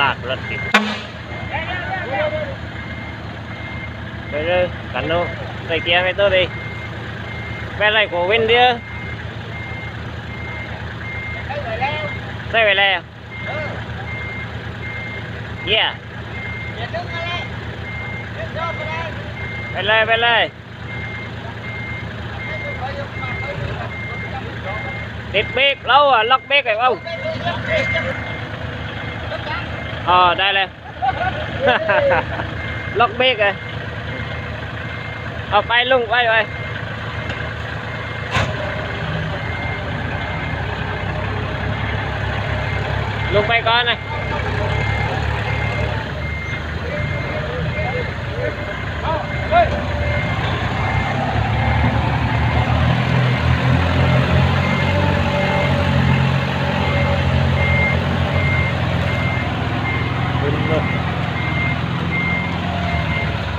lạc lật kịp rồi rồi cắn luôn. Về kia với tôi đi. Về này của bên kia xe về leo yeah. Bên lê bên lê tiếp biết lâu à lóc biết rồi không? อ๋อได้เลย ล็อกเบรกเลยเอาไปลุงไปไปลุงไปก่อนนะ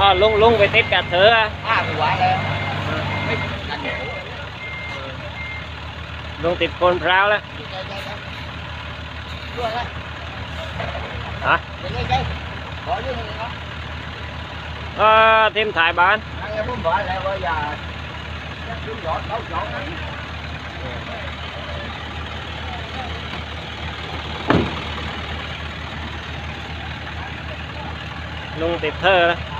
à, luôn luôn về tiếp cả thứ à quá lên. Ừ. Luôn tết con rau đó hả? À, thêm thải bán luôn tiếp thơ đó.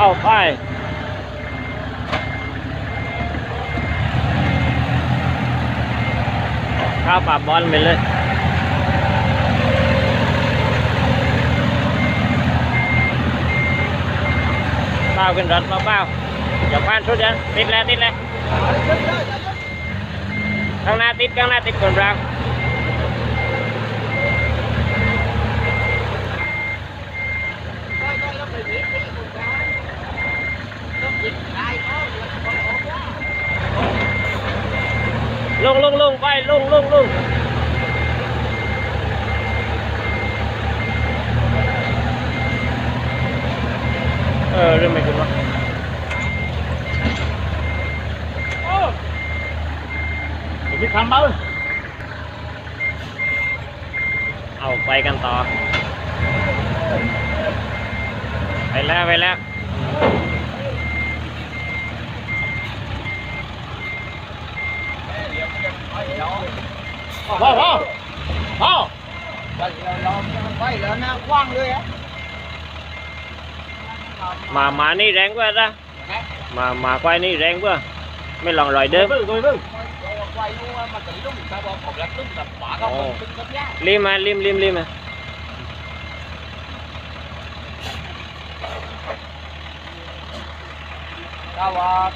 เข้าไปข้าวปราบอลไปเลยเป้าขึ้นรถมาเป้าอย่าพลาดชุดยังติดแล้วติดแล้วข้างหน้าติดข้างหน้าติดคนเรา ลงลงลงไปลงลงลงเออเรื่องไม่ขึ้นวะเดี๋ยวพี่ทำเบาเอาไปกันต่อ ไปแล้ว ไปแล้ว พ่อพ่อพ่อพ่อเราเรา ไปแล้วหน้ากว้างเลยอะมามานี่แรงกว่านะมามาควายนี่แรงกว่าไม่ลองรอยเดิมบึ้งบึ้งบึ้ง quay luôn mà tự đúng ta bỏ một lát đúng tập quả không Ồ. từng cấp giá รีบมารีบรีบรีบมา tao